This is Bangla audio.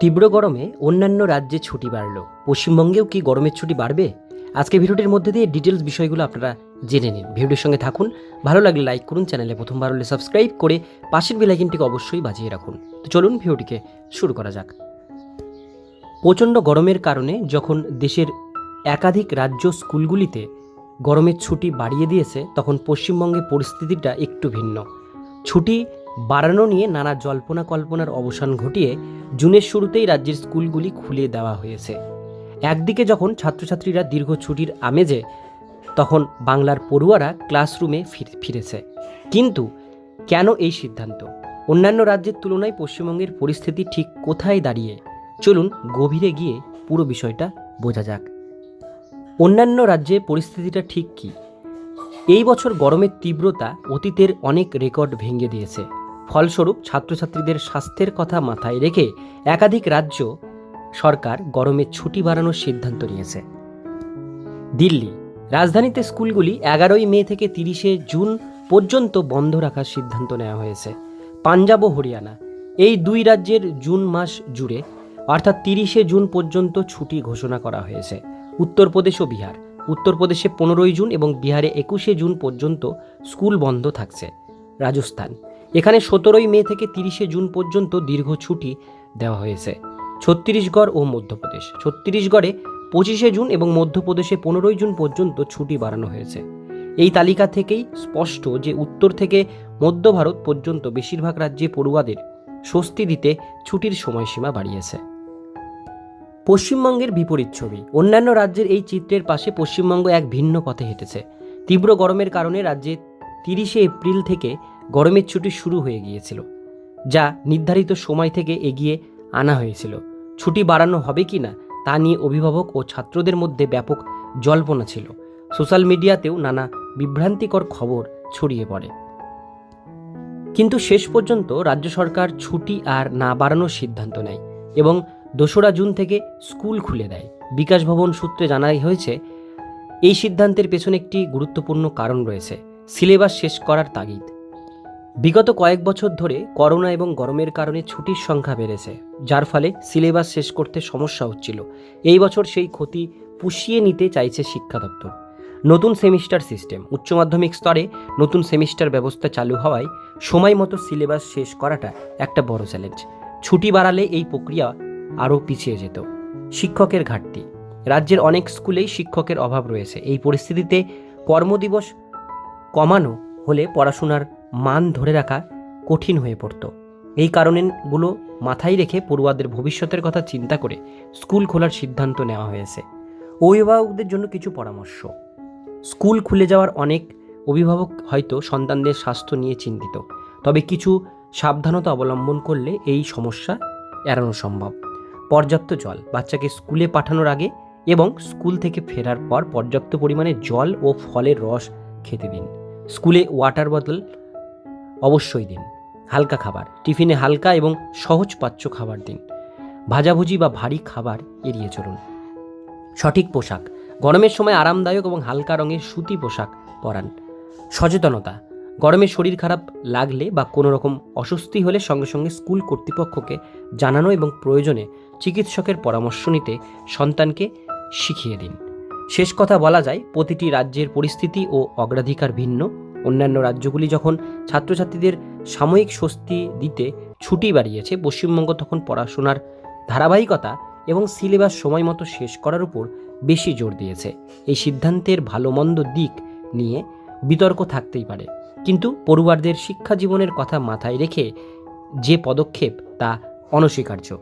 তীব্র গরমে অন্যান্য রাজ্যে ছুটি বাড়ল। পশ্চিমবঙ্গেও কি গরমের ছুটি বাড়বে? আজকে ভিডিওটির মধ্যে দিয়ে ডিটেলস বিষয়গুলো আপনারা জেনে নিন। ভিডিওটির সঙ্গে থাকুন। ভালো লাগলে লাইক করুন, চ্যানেলে প্রথমবার হলে সাবস্ক্রাইব করে পাশের বেলাইকিনটিকে অবশ্যই বাজিয়ে রাখুন। তো চলুন ভিডিওটিকে শুরু করা যাক। প্রচণ্ড গরমের কারণে যখন দেশের একাধিক রাজ্য স্কুলগুলিতে গরমের ছুটি বাড়িয়ে দিয়েছে, তখন পশ্চিমবঙ্গে পরিস্থিতিটা একটু ভিন্ন। ছুটি বাড়ানো নিয়ে নানা জল্পনা কল্পনার অবসান ঘটিয়ে জুনের শুরুতেই রাজ্যের স্কুলগুলি খুলে দেওয়া হয়েছে। একদিকে যখন ছাত্রছাত্রীরা দীর্ঘ ছুটির আমেজে, তখন বাংলার পড়ুয়ারা ক্লাসরুমে ফিরেছে। কিন্তু কেন এই সিদ্ধান্ত? অন্যান্য রাজ্যের তুলনায় পশ্চিমবঙ্গের পরিস্থিতি ঠিক কোথায় দাঁড়িয়ে? চলুন গভীরে গিয়ে পুরো বিষয়টা বোঝা যাক। অন্যান্য রাজ্যে পরিস্থিতিটা ঠিক কী? এই বছর গরমের তীব্রতা অতীতের অনেক রেকর্ড ভেঙে দিয়েছে। ফলস্বরূপ ছাত্রছাত্রীদের স্বাস্থ্যের কথা মাথায় রেখে একাধিক রাজ্য সরকার গরমে ছুটি বাড়ানোর সিদ্ধান্ত নিয়েছে। দিল্লি, রাজধানীতে স্কুলগুলি এগারোই মে থেকে তিরিশে জুন পর্যন্ত বন্ধ রাখার সিদ্ধান্ত নেওয়া হয়েছে। পাঞ্জাব ও হরিয়ানা, এই দুই রাজ্যের জুন মাস জুড়ে, অর্থাৎ তিরিশে জুন পর্যন্ত ছুটি ঘোষণা করা হয়েছে। উত্তরপ্রদেশ ও বিহার, উত্তরপ্রদেশে পনেরোই জুন এবং বিহারে একুশে জুন পর্যন্ত স্কুল বন্ধ থাকছে। রাজস্থান এখানে সতেরোই মে থেকে তিরিশে জুন পর্যন্ত দীর্ঘ ছুটি দেওয়া হয়েছে। ছত্তিশগড় ও মধ্যপ্রদেশ। ছত্তিশগড়ে পঁচিশে জুন এবং মধ্যপ্রদেশে পনেরোই জুন পর্যন্ত ছুটি বাড়ানো হয়েছে। এই তালিকা থেকেই স্পষ্ট যে উত্তর থেকে মধ্য ভারত পর্যন্ত বেশিরভাগ রাজ্যে পড়ুয়াদের স্বস্তি দিতে ছুটির সময়সীমা বাড়িয়েছে। পশ্চিমবঙ্গের বিপরীত ছবি। অন্যান্য রাজ্যের এই চিত্রের পাশে পশ্চিমবঙ্গ এক ভিন্ন পথে হেঁটেছে। তীব্র গরমের কারণে রাজ্যে তিরিশে এপ্রিল থেকে গরমের ছুটি শুরু হয়ে গিয়েছিল, যা নির্ধারিত সময় থেকে এগিয়ে আনা হয়েছিল। ছুটি বাড়ানো হবে কি না, তা নিয়ে অভিভাবক ও ছাত্রদের মধ্যে ব্যাপক জল্পনা ছিল। সোশ্যাল মিডিয়াতেও নানা বিভ্রান্তিকর খবর ছড়িয়ে পড়ে। কিন্তু শেষ পর্যন্ত রাজ্য সরকার ছুটি আর না বাড়ানোর সিদ্ধান্ত নেয় এবং দোসরা জুন থেকে স্কুল খুলে দেয়। বিকাশ ভবন সূত্রে জানাই হয়েছে, এই সিদ্ধান্তের পেছনে একটি গুরুত্বপূর্ণ কারণ রয়েছে। সিলেবাস শেষ করার তাগিদ। বিগত কয়েক বছর ধরে করোনা এবং গরমের কারণে ছুটির সংখ্যা বেড়েছে, যার ফলে সিলেবাস শেষ করতে সমস্যা হচ্ছিল। এই বছর সেই ক্ষতি পুষিয়ে নিতে চাইছে শিক্ষা দপ্তর। নতুন সেমিস্টার সিস্টেম, উচ্চ মাধ্যমিক স্তরে নতুন সেমিস্টার ব্যবস্থা চালু হওয়ায় সময় মতো সিলেবাস শেষ করাটা একটা বড় চ্যালেঞ্জ। ছুটি বাড়ালে এই প্রক্রিয়া আরও পিছিয়ে যেত। শিক্ষকের ঘাটতি, রাজ্যের অনেক স্কুলেই শিক্ষকের অভাব রয়েছে। এই পরিস্থিতিতে কর্মদিবস কমানো হলে পড়াশোনার মান ধরে রাখা কঠিন হয়ে পড়ত। এই কারণেগুলো মাথায় রেখে পড়ুয়াদের ভবিষ্যতের কথা চিন্তা করে স্কুল খোলার সিদ্ধান্ত নেওয়া হয়েছে। অভিভাবকদের জন্য কিছু পরামর্শ। স্কুল খুলে যাওয়ার অনেক অভিভাবক হয়তো সন্তানদের স্বাস্থ্য নিয়ে চিন্তিত। তবে কিছু সাবধানতা অবলম্বন করলে এই সমস্যা এড়ানো সম্ভব। পর্যাপ্ত জল, বাচ্চাকে স্কুলে পাঠানোর আগে এবং স্কুল থেকে ফেরার পর পর্যাপ্ত পরিমাণে জল ও ফলের রস খেতে দিন। স্কুলে ওয়াটার বোতল অবশ্যই দিন। হালকা খাবার, টিফিনে হালকা এবং সহজ পাচ্য খাবার দিন। ভাজাভুজি বা ভারী খাবার এড়িয়ে চলুন। সঠিক পোশাক, গরমের সময় আরামদায়ক এবং হালকা রঙের সুতি পোশাক পরান। সচেতনতা, গরমে শরীর খারাপ লাগলে বা কোনো রকম অস্বস্তি হলে সঙ্গে সঙ্গে স্কুল কর্তৃপক্ষকে জানানো এবং প্রয়োজনে চিকিৎসকের পরামর্শ নিতে সন্তানকে শিখিয়ে দিন। শেষ কথা বলা যায়, প্রতিটি রাজ্যের পরিস্থিতি ও অগ্রাধিকার ভিন্ন। অন্যান্য রাজ্যগুলি যখন ছাত্রছাত্রীদের সাময়িক স্বস্তি দিতে ছুটি বাড়িয়েছে, পশ্চিমবঙ্গ তখন পড়াশোনার ধারাবাহিকতা এবং সিলেবাস সময় মতো শেষ করার উপর বেশি জোর দিয়েছে। এই সিদ্ধান্তের ভালো মন্দ দিক নিয়ে বিতর্ক থাকতেই পারে। কিন্তু পড়ুয়ারদের শিক্ষা জীবনের কথা মাথায় রেখে যে পদক্ষেপ তা অনস্বীকার্য।